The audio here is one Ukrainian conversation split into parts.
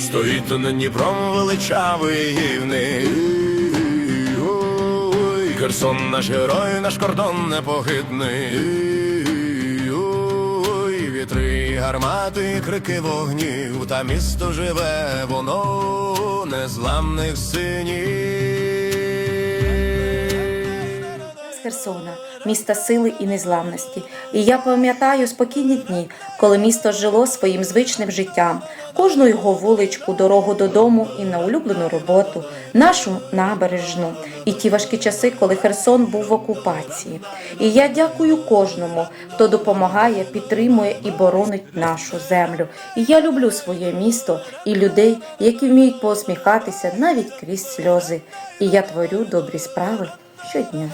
Стоїть над Дніпром величавий Херсон наш герой, наш кордон непохитний. Ой, Вітри, гармати, крики вогнів, та місто живе, воно незламних синів. Херсона, міста сили і незламності. І я пам'ятаю спокійні дні, коли місто жило своїм звичним життям, кожну його вуличку, дорогу додому і на улюблену роботу, нашу набережну, і ті важкі часи, коли Херсон був в окупації. І я дякую кожному, хто допомагає, підтримує і боронить нашу землю. І я люблю своє місто і людей, які вміють посміхатися навіть крізь сльози. І я творю добрі справи щодня.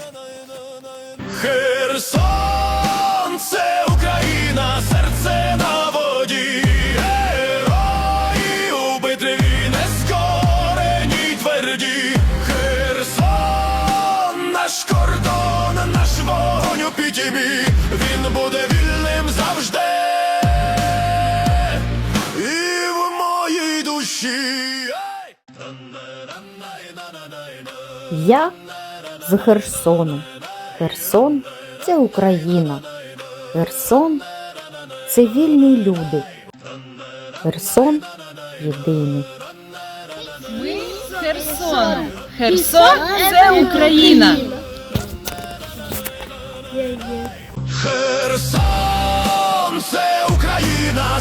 Херсон, це Україна, серце на воді, герої у битві нескорені й тверді. Херсон, наш кордон, наш вогонь у пітьмі, він буде вільним завжди. І в моїй душі. Я з Херсону. Херсон це Україна. Херсон це вільні люди. Херсон єдиний. Ми Херсон. Херсон це Україна. Херсон це Україна.